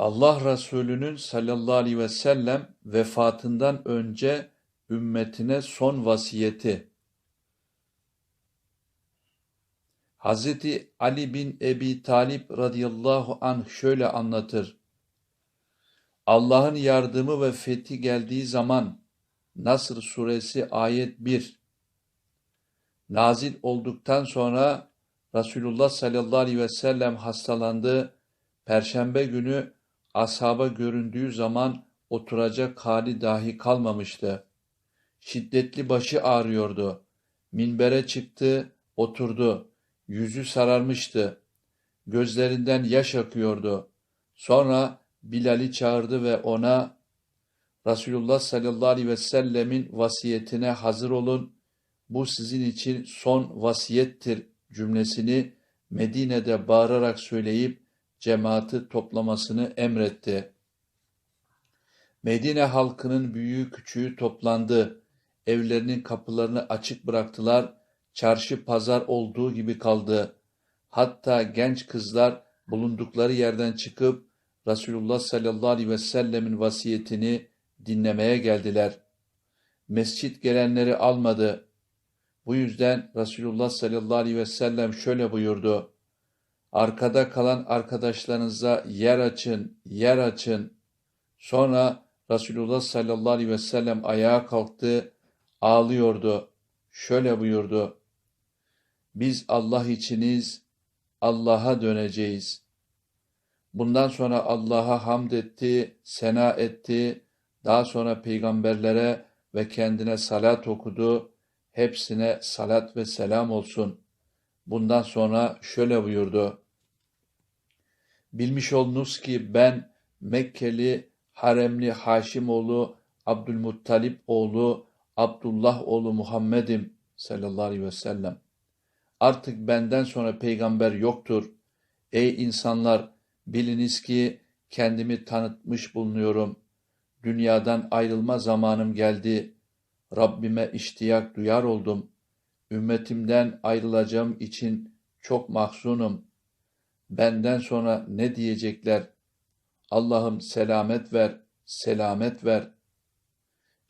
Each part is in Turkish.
Allah Resulü'nün sallallahu aleyhi ve sellem vefatından önce ümmetine son vasiyeti. Hazreti Ali bin Ebi Talip radıyallahu anh şöyle anlatır. Allah'ın yardımı ve fethi geldiği zaman Nasr suresi ayet 1 nazil olduktan sonra Resulullah sallallahu aleyhi ve sellem hastalandı. Perşembe günü ashaba göründüğü zaman oturacak hali dahi kalmamıştı. Şiddetli başı ağrıyordu. Minbere çıktı, oturdu. Yüzü sararmıştı. Gözlerinden yaş akıyordu. Sonra Bilal'i çağırdı ve ona Resulullah sallallahu aleyhi ve sellemin vasiyetine hazır olun. Bu sizin için son vasiyettir cümlesini Medine'de bağırarak söyleyip cemaati toplamasını emretti. Medine halkının büyüğü küçüğü toplandı. Evlerinin kapılarını açık bıraktılar. Çarşı pazar olduğu gibi kaldı. Hatta genç kızlar bulundukları yerden çıkıp Resulullah sallallahu aleyhi ve sellemin vasiyetini dinlemeye geldiler. Mescit gelenleri almadı. Bu yüzden Resulullah sallallahu aleyhi ve sellem şöyle buyurdu. Arkada kalan arkadaşlarınıza yer açın, yer açın. Sonra Resulullah sallallahu aleyhi ve sellem ayağa kalktı, ağlıyordu. Şöyle buyurdu. Biz Allah içiniz, Allah'a döneceğiz. Bundan sonra Allah'a hamd etti, sena etti, daha sonra peygamberlere ve kendine salat okudu, hepsine salat ve selam olsun. Bundan sonra şöyle buyurdu. Bilmiş olunuz ki ben Mekkeli Haremli Haşimoğlu Abdülmuttalip oğlu Abdullah oğlu Muhammed'im sallallahu aleyhi ve sellem. Artık benden sonra peygamber yoktur. Ey insanlar biliniz ki kendimi tanıtmış bulunuyorum. Dünyadan ayrılma zamanım geldi. Rabbime iştiyak duyar oldum. Ümmetimden ayrılacağım için çok mahzunum. Benden sonra ne diyecekler? Allah'ım selamet ver, selamet ver.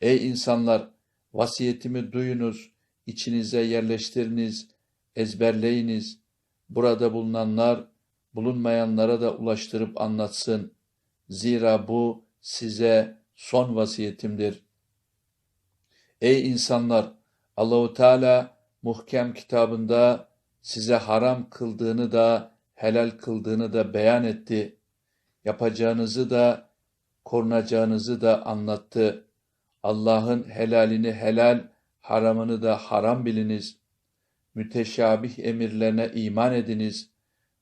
Ey insanlar, vasiyetimi duyunuz, içinize yerleştiriniz, ezberleyiniz. Burada bulunanlar, bulunmayanlara da ulaştırıp anlatsın. Zira bu size son vasiyetimdir.'' Ey insanlar! Allahu Teala muhkem kitabında size haram kıldığını da helal kıldığını da beyan etti. Yapacağınızı da korunacağınızı da anlattı. Allah'ın helalini helal, haramını da haram biliniz. Müteşabih emirlerine iman ediniz.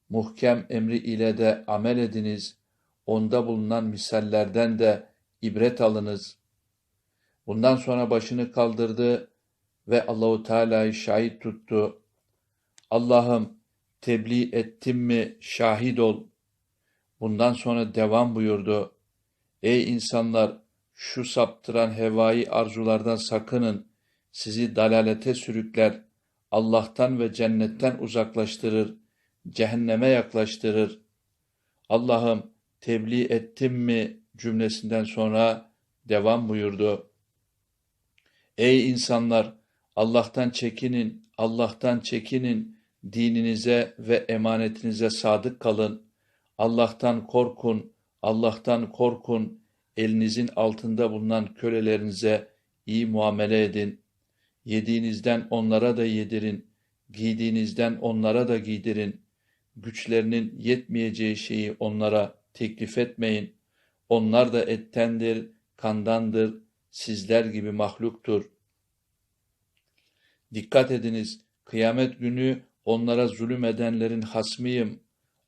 Muhkem emri ile de amel ediniz. Onda bulunan misallerden de ibret alınız.'' Bundan sonra başını kaldırdı ve Allahu Teala'yı şahit tuttu. Allah'ım tebliğ ettim mi şahit ol. Bundan sonra devam buyurdu. Ey insanlar şu saptıran hevai arzulardan sakının. Sizi dalalete sürükler. Allah'tan ve cennetten uzaklaştırır. Cehenneme yaklaştırır. Allah'ım tebliğ ettim mi cümlesinden sonra devam buyurdu. Ey insanlar! Allah'tan çekinin, Allah'tan çekinin, dininize ve emanetinize sadık kalın. Allah'tan korkun, Allah'tan korkun, elinizin altında bulunan kölelerinize iyi muamele edin. Yediğinizden onlara da yedirin, giydiğinizden onlara da giydirin. Güçlerinin yetmeyeceği şeyi onlara teklif etmeyin. Onlar da ettendir, kandandır, sizler gibi mahluktur. Dikkat ediniz, kıyamet günü onlara zulüm edenlerin hasmıyım.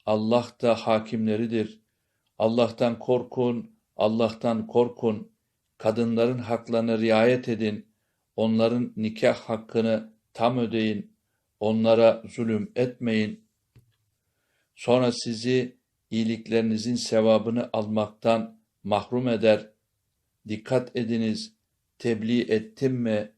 Allah da hakimleridir. Allah'tan korkun, Allah'tan korkun. Kadınların haklarına riayet edin. Onların nikah hakkını tam ödeyin. Onlara zulüm etmeyin. Sonra sizi iyiliklerinizin sevabını almaktan mahrum eder. Dikkat ediniz, tebliğ ettim mi?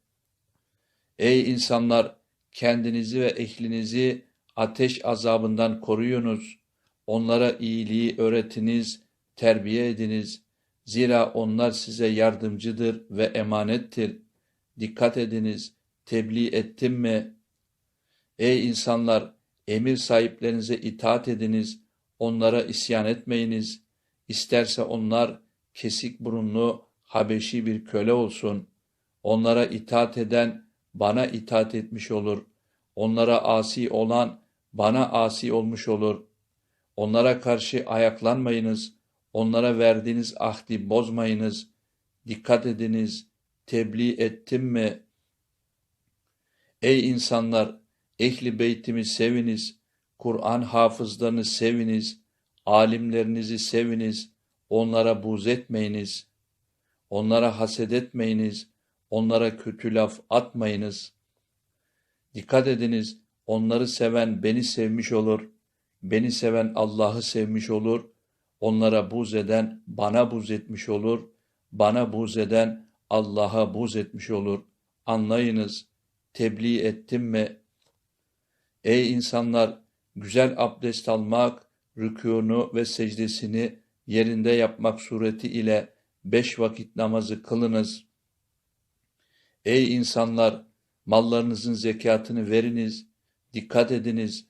Ey insanlar! Kendinizi ve ehlinizi ateş azabından koruyunuz. Onlara iyiliği öğretiniz, terbiye ediniz. Zira onlar size yardımcıdır ve emanettir. Dikkat ediniz, tebliğ ettim mi? Ey insanlar, emir sahiplerinize itaat ediniz, onlara isyan etmeyiniz. İsterse onlar kesik burunlu Habeşi bir köle olsun. Onlara itaat eden bana itaat etmiş olur. Onlara asi olan bana asi olmuş olur. Onlara karşı ayaklanmayınız. Onlara verdiğiniz ahdi bozmayınız. Dikkat ediniz. Tebliğ ettim mi? Ey insanlar! Ehli beytimi seviniz. Kur'an hafızlarını seviniz. Alimlerinizi seviniz. Onlara buz etmeyiniz. Onlara haset etmeyiniz. Onlara kötü laf atmayınız. Dikkat ediniz. Onları seven beni sevmiş olur. Beni seven Allah'ı sevmiş olur. Onlara buz eden bana buz etmiş olur. Bana buz eden Allah'a buz etmiş olur. Anlayınız. Tebliğ ettim mi? Ey insanlar! Güzel abdest almak, rükûnu ve secdesini yerinde yapmak sureti ile beş vakit namazı kılınız. Ey insanlar! Mallarınızın zekatını veriniz. Dikkat ediniz.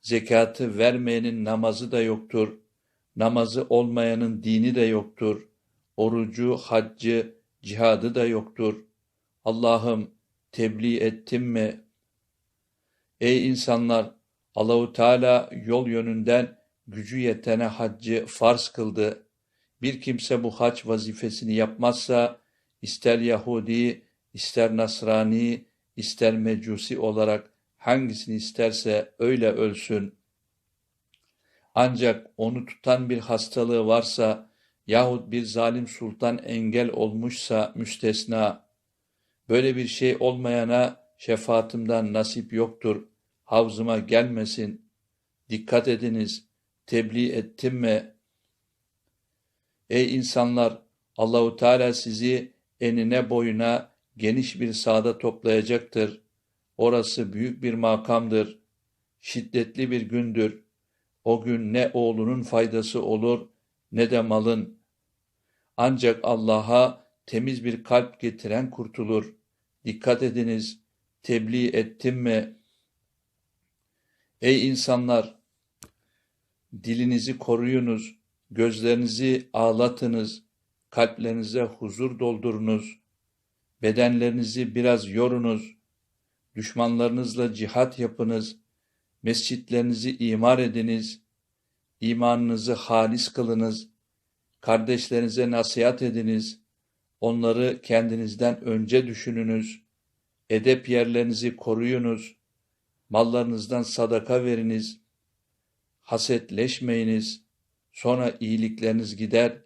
Zekatı vermeyenin namazı da yoktur. Namazı olmayanın dini de yoktur. Orucu, haccı, cihadı da yoktur. Allah'ım tebliğ ettim mi? Ey insanlar! Allahu Teala yol yönünden gücü yetene haccı farz kıldı. Bir kimse bu hac vazifesini yapmazsa ister Yahudi, ister Nasrani, ister Mecusi olarak hangisini isterse öyle ölsün. Ancak onu tutan bir hastalığı varsa yahut bir zalim sultan engel olmuşsa müstesna. Böyle bir şey olmayana şefaatimden nasip yoktur. Havzıma gelmesin. Dikkat ediniz. Tebliğ ettim mi? Ey insanlar! Allahu Teala sizi enine boyuna geniş bir sahada toplayacaktır. Orası büyük bir makamdır. Şiddetli bir gündür. O gün ne oğlunun faydası olur ne de malın. Ancak Allah'a temiz bir kalp getiren kurtulur. Dikkat ediniz, tebliğ ettim mi? Ey insanlar! Dilinizi koruyunuz, gözlerinizi ağlatınız, kalplerinize huzur doldurunuz, bedenlerinizi biraz yorunuz, düşmanlarınızla cihat yapınız, mescitlerinizi imar ediniz, imanınızı halis kılınız, kardeşlerinize nasihat ediniz, onları kendinizden önce düşününüz, edep yerlerinizi koruyunuz, mallarınızdan sadaka veriniz, hasetleşmeyiniz, sonra iyilikleriniz gider,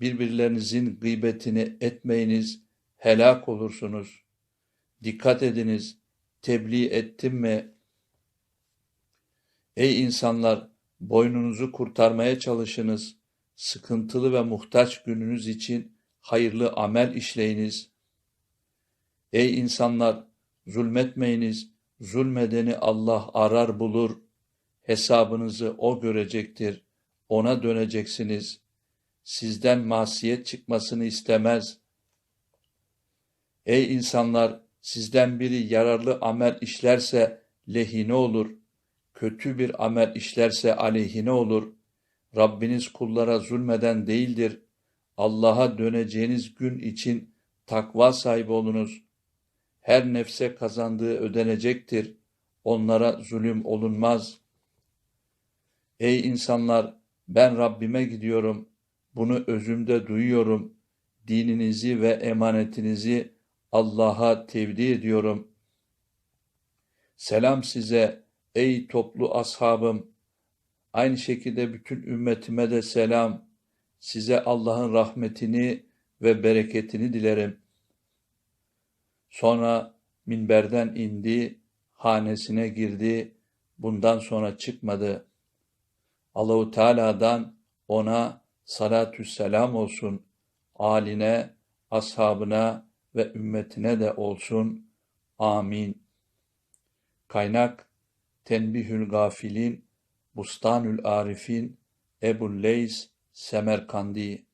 birbirlerinizin gıybetini etmeyiniz, helak olursunuz. Dikkat ediniz, tebliğ ettim mi? Ey insanlar! Boynunuzu kurtarmaya çalışınız. Sıkıntılı ve muhtaç gününüz için hayırlı amel işleyiniz. Ey insanlar! Zulmetmeyiniz. Zulmedeni Allah arar bulur. Hesabınızı O görecektir. Ona döneceksiniz. Sizden masiyet çıkmasını istemez. Ey insanlar! Sizden biri yararlı amel işlerse lehine olur. Kötü bir amel işlerse aleyhine olur. Rabbiniz kullara zulmeden değildir. Allah'a döneceğiniz gün için takva sahibi olunuz. Her nefse kazandığı ödenecektir. Onlara zulüm olunmaz. Ey insanlar! Ben Rabbime gidiyorum. Bunu özümde duyuyorum. Dininizi ve emanetinizi Allah'a tevdi ediyorum. Selam size ey toplu ashabım. Aynı şekilde bütün ümmetime de selam. Size Allah'ın rahmetini ve bereketini dilerim. Sonra minberden indi, hanesine girdi, bundan sonra çıkmadı. Allahu Teala'dan ona salatü selam olsun, aline, ashabına ve ümmetine de olsun. Amin. Kaynak Tenbihül Gafilin, Bustanül Arifin, Ebu Leys, Semerkandi